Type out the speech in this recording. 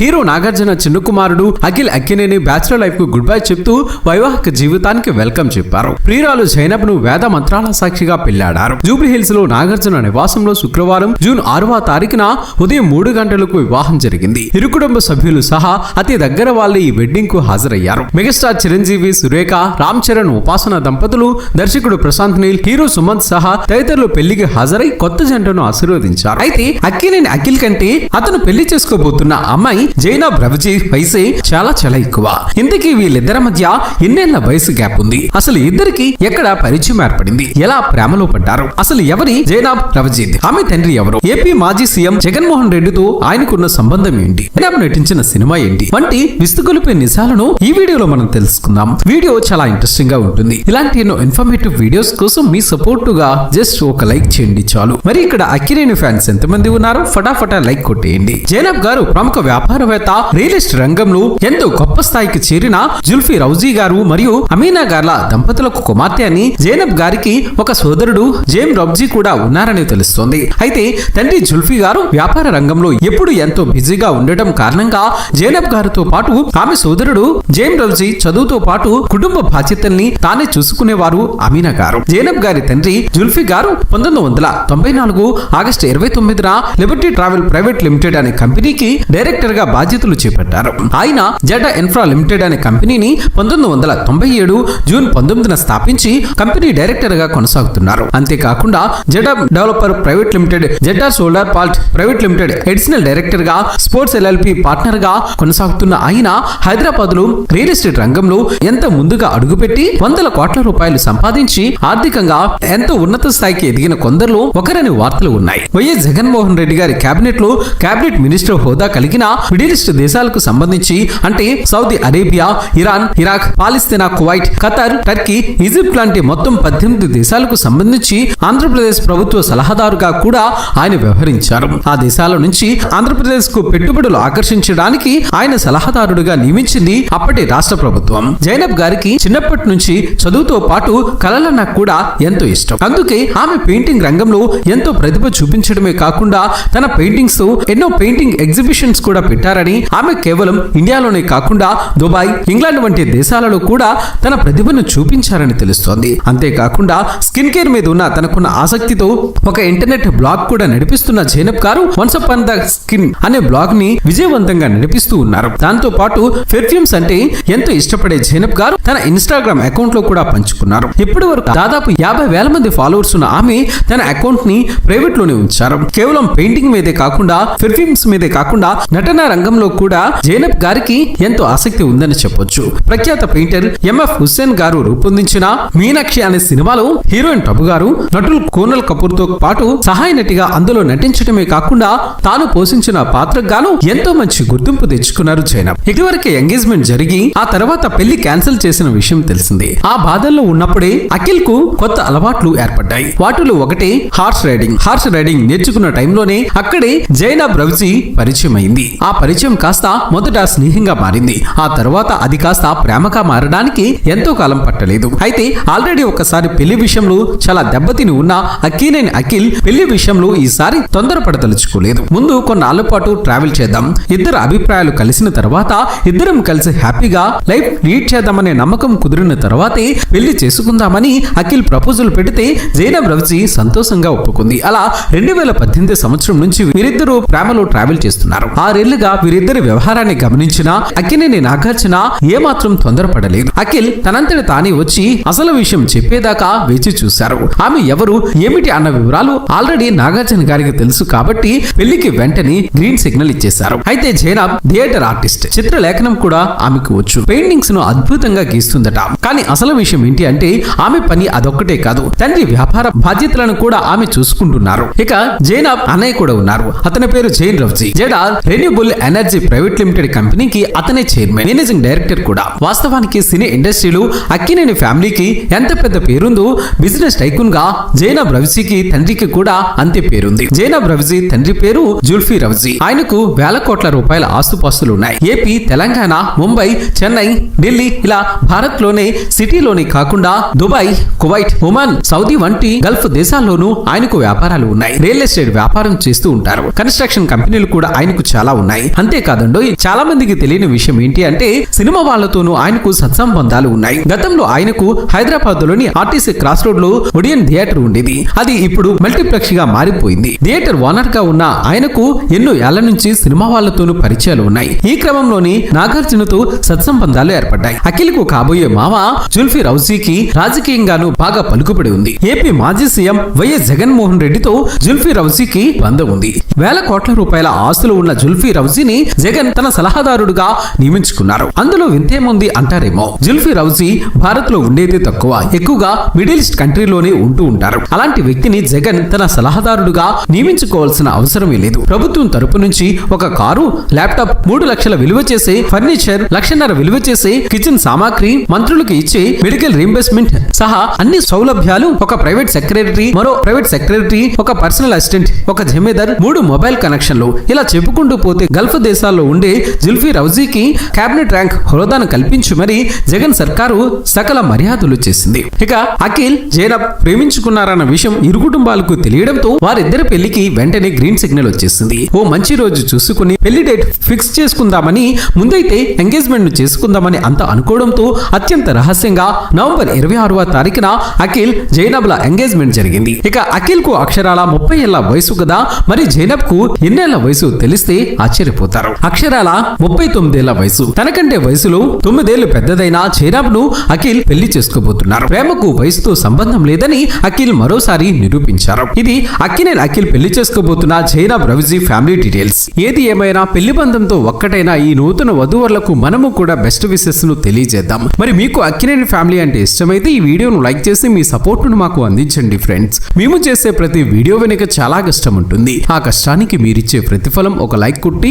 Hero Nagarjuna చిన్న కుమారుడు Akhil Akkineni bachelor లైఫ్కు గుడ్ బై చెప్తూ వైవాహిక జీవితానికి వెల్కమ్ చెప్పారు. ప్రియురాలు జైనబ్ను వేద మంత్రాల సాక్షిగా పెళ్ళాడారు. జూబ్లీ హిల్స్లో నాగార్జున నివాసంలో శుక్రవారం జూన్ ఆరవ తారీఖున ఉదయం మూడు గంటలకు వివాహం జరిగింది. ఇరు కుటుంబ సభ్యులు సహా అతి దగ్గర వాళ్ళే ఈ వెడ్డింగ్కు హాజరయ్యారు. మెగాస్టార్ చిరంజీవి సురేఖ రామ్ చరణ్ ఉపాసన దంపతులు దర్శకుడు ప్రశాంత్ నీల్ హీరో సుమంత్ సహా తదితరులు పెళ్ళికి హాజరై కొత్త జంటను ఆశీర్వదించారు. అయితే అక్కినేని అఖిల్ కంటే అతను పెళ్ళి చేసుకోబోతున్న అమ్మాయి జైనబ్ రవిజీ వయసే చాలా చాలా ఎక్కువ. ఇంతకీ వీళ్ళిద్దరి మధ్య ఎన్నేళ్ళ వయసు గ్యాప్ ఉంది? అసలు ఇద్దరికి ఎక్కడ పరిచయం ఏర్పడింది? ఎలా ప్రేమలో పడ్డారు? అసలు ఎవరి జైనాబ్ రవిజీత్ ఆమె తండ్రి ఎవరు? ఏపీ మాజీ సీఎం జగన్మోహన్ రెడ్డితో ఆయనకున్న సంబంధం ఏంటి? జైనాబ్ నటించిన సినిమా ఏంటి? వంటి విస్తుగొలిపే నిజాలను ఈ వీడియోలో మనం తెలుసుకుందాం. వీడియో చాలా ఇంట్రెస్టింగ్గా ఉంటుంది. ఇలాంటి ఎన్నో ఇన్ఫర్మేటివ్ వీడియోస్ కోసం మీ సపోర్ట్గా జస్ట్ ఒక లైక్ చేయండి చాలు. మరి ఇక్కడ అక్కిరేని ఫ్యాన్స్ ఎంతమంది ఉన్నారు ఫటాఫటా లైక్ కొట్టేయండి. జైనబ్ గారు ప్రముఖ వ్యాపారవేత్త రియల్ ఎస్టేట్ రంగంలో ఎంతో గొప్ప స్థాయికి చేరిన జుల్ఫీ రౌజీ గారు మరియు అమీనా గార్ల దంపతులకు కుమార్తె అని జైనబ్ గారికి ఒక సోదరుడు జేమ్ రబ్జీ కూడా ఉన్నారని తెలుస్తోంది. అయితే తండ్రి జుల్ఫీ గారు వ్యాపార రంగంలో ఎప్పుడు ఎంతో బిజీగా ఉండటం కారణంగా జైనబ్ గారితో పాటు ఆమె సోదరుడు జేమ్ రబ్జీ చదువుతో పాటు కుటుంబ బాధ్యతల్ని తానే చూసుకునేవారు అమీనా గారు. జైనబ్ గారి తండ్రి జుల్ఫీ గారు పంతొమ్మిది వందల తొంభై నాలుగు ఆగస్టు ఇరవై తొమ్మిదిన లిబర్టీ ట్రావెల్ ప్రైవేట్ లిమిటెడ్ అనే కంపెనీకి డైరెక్టర్గా బాధ్యతలు చేపట్టారు. ఆయన జెడా ఇన్ఫ్రా లిమిటెడ్ అనే కంపెనీని పంతొమ్మిది వందల తొంభై ఏడు జూన్ పంతొమ్మిదిన స్థాపించి కంపెనీ డైరెక్టర్గా కొనసాగుతున్నారు. అంతేకాకుండా Zeda developer private limited Zeda solar పాల్ట్ private limited additional డైరెక్టర్గా స్పోర్ట్స్ ఎల్ఎల్పి పార్ట్నర్గా కొనసాగుతున్న ఆయన హైదరాబాద్లో రియల్ ఎస్టేట్ రంగంలో ఎంత ముందుగా అడుగుపెట్టి వందల కోట్ల రూపాయలు సంపాదించి ఆర్థికంగా ఎంతో ఉన్నత స్థాయికి ఎదిగిన కొందరిలో ఒకరని వార్తలు ఉన్నాయి. వైఎస్ జగన్మోహన్ రెడ్డి గారి కేబినెట్లో కేబినెట్ మినిస్టర్ హోదా కలిగిన మిడిల్ ఈస్ట్ దేశాలకు సంబంధించి అంటే సౌదీ అరేబియా ఇరాన్ ఇరాక్ పాలిస్తీనా కువైట్ ఖతార్ టర్కీ ఈజిప్ట్ లాంటి మొత్తం పద్దెనిమిది దేశాలకు సంబంధించి ఆంధ్రప్రదేశ్ ప్రభుత్వ సలహాదారుగా కూడా ఆయన వ్యవహరించారు. ఆ దేశాల నుంచి ఆంధ్రప్రదేశ్కు పెట్టుబడులు ఆకర్షించడానికి ఆయన సలహాదారుడిగా నియమించింది అప్పటి రాష్ట్ర ప్రభుత్వం. జైనబ్ గారికి చిన్నప్పటి నుంచి చదువుతో పాటు కళలన్నా కూడా ఎంతో ఇష్టం. అందుకే ఆమె పెయింటింగ్ రంగంలో ఎంతో ప్రతిభ చూపించడమే కాకుండా తన పెయింటింగ్స్ ఎన్నో పెయింటింగ్ ఎగ్జిబిషన్స్ కూడా పెట్టారని ఆమె కేవలం ఇండియాలోనే కాకుండా దుబాయ్ ఇంగ్లాండ్ వంటి దేశాలలో కూడా తన ప్రతిభను చూపించారని తెలుస్తోంది. అంతేకాకుండా స్కిన్ కేర్ మీద ఉన్న తనకున్న ఆసక్తితో ఒక ఇంటర్నెట్ బ్లాగ్ కూడా నడిపిస్తున్న జైనబ్ గారు వన్స్ అప్ ద స్కిన్ అనే బ్లాగ్ని విజయవంతంగా నడిపిస్తూ ఉన్నారు. దాంతో పాటు పెర్ఫ్యూమ్స్ అంటే ఎంతో ఇష్టపడే జైనబ్ గారు తన ఇన్స్టాగ్రామ్ అకౌంట్లో కూడా పంచుకున్నారు. ఇప్పటి వరకు దాదాపు యాభై వేల మంది ఫాలోవర్స్ ఉన్న ఆమె తన అకౌంట్ని ప్రైవేట్లోనే ఉంచారు. కేవలం పెయింటింగ్ మీదే కాకుండా పెర్ఫ్యూమ్స్ మీదే కాకుండా నటన రంగంలో కూడా జైనబ్ గారికి ఎంతో ఆసక్తి ఉందని చెప్పొచ్చు. ప్రఖ్యాత పెయింటర్ ఎంఎఫ్ హుస్సేన్ గారు రూపొందించిన మీనాక్షి అనే సినిమాలో హీరోయిన్ టబు గారు నటులు కోనల్ కపూర్తో పాటు సహాయ నటిగా అందులో నటించడమే కాకుండా తాను పోషించిన పాత్రకు గాను ఎంతో మంచి గుర్తింపు తెచ్చుకున్నారు జైనబ్. ఇదివరకే ఎంగేజ్మెంట్ జరిగి ఆ తర్వాత పెళ్ళి క్యాన్సిల్ చేసిన విషయం తెలిసింది. ఆ బాధల్లో ఉన్నప్పుడే అఖిల్కు కొత్త అలవాట్లు ఏర్పడ్డాయి. వాటిలో ఒకటి హార్స్ రైడింగ్. హార్స్ రైడింగ్ నేర్చుకున్న టైంలోనే అక్కడే జైనబ్ రవిజీ పరిచయం అయింది ఆ పరిచయం కాస్త మొదట స్నేహంగా మారింది. ఆ తర్వాత అది కాస్త ప్రేమగా మారడానికి ఎంతో కాలం పట్టలేదు. అయితే ఆల్రెడీ ఒకసారి పెళ్ళి విషయంలో చాలా దెబ్బతిని ఉన్న అక్కీనేని అఖిల్ పెళ్ళి విషయంలో ఈసారి తొందరపడదలుచుకోలేదు. ముందు కొన్నాళ్ళ పాటు ట్రావెల్ చేద్దాం. ఇద్దరు అభిప్రాయాలు కలిసిన తర్వాత ఇద్దరం కలిసి హ్యాపీగా లైఫ్ లీడ్ చేద్దామనే నమ్మకం కుదిరిన తర్వాతే పెళ్ళి చేసుకుందామని అఖిల్ ప్రపోజల్ పెడితే జైనబ్ రవిజీ సంతోషంగా ఒప్పుకుంది. అలా రెండు వేల పద్దెనిమిది సంవత్సరం నుంచి వీరిద్దరూ ప్రేమలో ట్రావెల్ చేస్తున్నారు. ఆరేళ్ళుగా వీరిద్దరి వ్యవహారాన్ని గమనించిన అక్కినేని నాగార్జున ఏమాత్రం తొందరపడలేదు. అఖిల్ తనంతట తానే వచ్చి అసలు విషయం చెప్పేదాకా వేచి చూశారు. ఆమె ఎవరు ఏమిటి అన్న వివరాలు ఆల్రెడీ నాగార్జున గారికి తెలుసు కాబట్టి పెళ్ళికి వెంటనే గ్రీన్ సిగ్నల్ ఇచ్చేశారు. అయితే జైనాబ్ థియేటర్ ఆర్టిస్ట్ చిత్రలేఖనం కూడా ఆమెకు వచ్చు. పెయింటింగ్స్ను అద్భుతంగా గీస్తుందట. కానీ అసలు విషయం ఏంటి అంటే ఆమె పని అదొక్కటే కాదు. తండ్రి వ్యాపార బాధ్యతలను కూడా ఆమె చూసుకుంటున్నారు. ఇక జైనాబ్ అన్నయ్య కూడా ఉన్నారు. అతని పేరు Zain Ravji Zeda renewable energy private limited కంపెనీకి అతనే చైర్మన్ మేనేజింగ్ డైరెక్టర్ కూడా. వాస్తవానికి సినీ ఇండస్ట్రీలో అక్కినేని ఫ్యామిలీకి ఎంత పెద్ద పేరుందో బిజినెస్ టైకున్గా జైనబ్ రవిజీకి తండ్రికి కూడా అంతే పేరుంది. జైనబ్ రవిజీ తండ్రి పేరు జుల్ఫీ రవిజీ ఆయనకు వేల కోట్ల రూపాయల ఆస్తుపాస్తులు ఉన్నాయి ఏపీ తెలంగాణ ముంబై చెన్నై ఢిల్లీ ఇలా భారత్లోనే సిటీలోనే కాకుండా దుబాయ్ కువైట్ ఒమాన్ సౌదీ వంటి గల్ఫ్ దేశాల్లోనూ ఆయనకు వ్యాపారాలు ఉన్నాయి. రియల్ ఎస్టేట్ వ్యాపారం చేస్తూ ఉంటారు. కన్స్ట్రక్షన్ కంపెనీలు కూడా ఆయనకు చాలా ఉన్నాయి. ఉన్నాయి. అంతేకాదండి చాలా మందికి తెలియని విషయం ఏంటి అంటే సినిమా వాళ్ళతోనూ ఆయనకు సత్సంబంధాలు ఉన్నాయి. గతంలో ఆయనకు హైదరాబాద్లోని ఆర్టీసీ క్రాస్ రోడ్లో ఒడియన్ థియేటర్ ఉండేది. అది ఇప్పుడు మల్టీప్లెక్స్గా మారిపోయింది. థియేటర్ ఓనర్గా ఉన్న ఆయనకు ఎన్నో ఏళ్ళ నుంచి సినిమా వాళ్ళతోనూ పరిచయాలు ఉన్నాయి. ఈ క్రమంలోని నాగార్జునతో సత్సంబంధాలు ఏర్పడ్డాయి. అఖిల్కు కాబోయే మామ జుల్ఫీ రౌజీకి రాజకీయంగాను బాగా పలుకుబడి ఉంది. ఏపీ మాజీ సీఎం వైఎస్ జగన్మోహన్ రెడ్డితో జుల్ఫీ రౌజీకి బంధం ఉంది. వేల కోట్ల రూపాయల ఆస్తులు ఉన్న జుల్ఫీ రౌజీ రౌజీని జగన్ తన సలహాదారుడుగా నియమించుకున్నారు. అందులో వింతేముంది అంటారేమో. జుల్ఫీ రౌజీ భారత్లో ఉండేది తక్కువ. ఎక్కువగా మిడిల్ ఈస్ట్ కంట్రీలోనే ఉంటూ ఉంటారు. అలాంటి వ్యక్తిని జగన్ తన సలహాదారుడుగా నియమించుకోవాల్సిన అవసరమే లేదు. ప్రభుత్వం తరపు నుంచి ఒక కారు ల్యాప్టాప్ మూడు లక్షల విలువ చేసే ఫర్నిచర్ లక్షన్నర విలువ చేసే కిచెన్ సామాగ్రి మంత్రులకు ఇచ్చే మెడికల్ రీంబర్స్మెంట్ సహా అన్ని సౌలభ్యాలు ఒక ప్రైవేట్ సెక్రటరీ మరో ప్రైవేట్ సెక్రటరీ ఒక పర్సనల్ అసిస్టెంట్ ఒక జమీదార్ మూడు మొబైల్ కనెక్షన్లు ఇలా చెప్పుకుంటూ పోతే గల్ఫ్ దేశాల్లో ఉండే జుల్ఫీ రౌజీకి కేబినెట్ ర్యాంక్ హోదాను కల్పించి మరి జగన్ సర్కారు సకల మర్యాదలు చేసింది. ఇక అఖిల్ జైనబ్ ప్రేమించుకున్నారన్న విషయం ఇరు కుటుంబాలకు తెలియడంతో వారిద్దరి పెళ్ళికి వెంటనే గ్రీన్ సిగ్నల్ వచ్చేసింది. ఓ మంచి రోజు చూసుకుని పెళ్ళి డేట్ ఫిక్స్ చేసుకుందామని ముందైతే ఎంగేజ్మెంట్ను చేసుకుందామని అంత అనుకోవడంతో అత్యంత రహస్యంగా నవంబర్ ఇరవై ఆరవ తారీఖున అఖిల్ జైనబ్ల ఎంగేజ్మెంట్ జరిగింది. ఇక అఖిల్కు అక్షరాల ముప్పై ఏళ్ళ వయసు కదా మరి జైనబ్కు ఎన్నేళ్ళ వయసు తెలిస్తే ఆశ్చర్యపోతారు అక్షరాల ముప్పై తొమ్మిదేళ్ళ వయసు. తనకంటే వయసులో తొమ్మిదేళ్ళు పెద్దదైన చైరాబ్ను అఖిల్ పెళ్ళి చేసుకోబోతున్నారు. ప్రేమకు వయసుతో సంబంధం లేదని అఖిల్ మరోసారి నిరూపించారు. ఇది అక్కినేని అఖిల్ పెళ్ళి చేసుకోబోతున్న చైరాబ్ రవిజీ ఫ్యామిలీ డీటెయిల్స్. ఏది ఏమైనా పెళ్ళి బంధంతో ఒక్కటైన ఈ నూతన వధూవరులకు మనము కూడా బెస్ట్ విషెస్ను తెలియజేద్దాం. మరి మీకు అక్కినేని ఫ్యామిలీ అంటే ఇష్టమైతే ఈ వీడియోను లైక్ చేసి మీ సపోర్ట్ను మాకు అందించండి ఫ్రెండ్స్. మేము చేసే ప్రతి వీడియో వెనుక చాలా కష్టం ఉంటుంది. ఆ కష్టానికి మీరిచ్చే ప్రతిఫలం ఒక లైక్ కుట్టి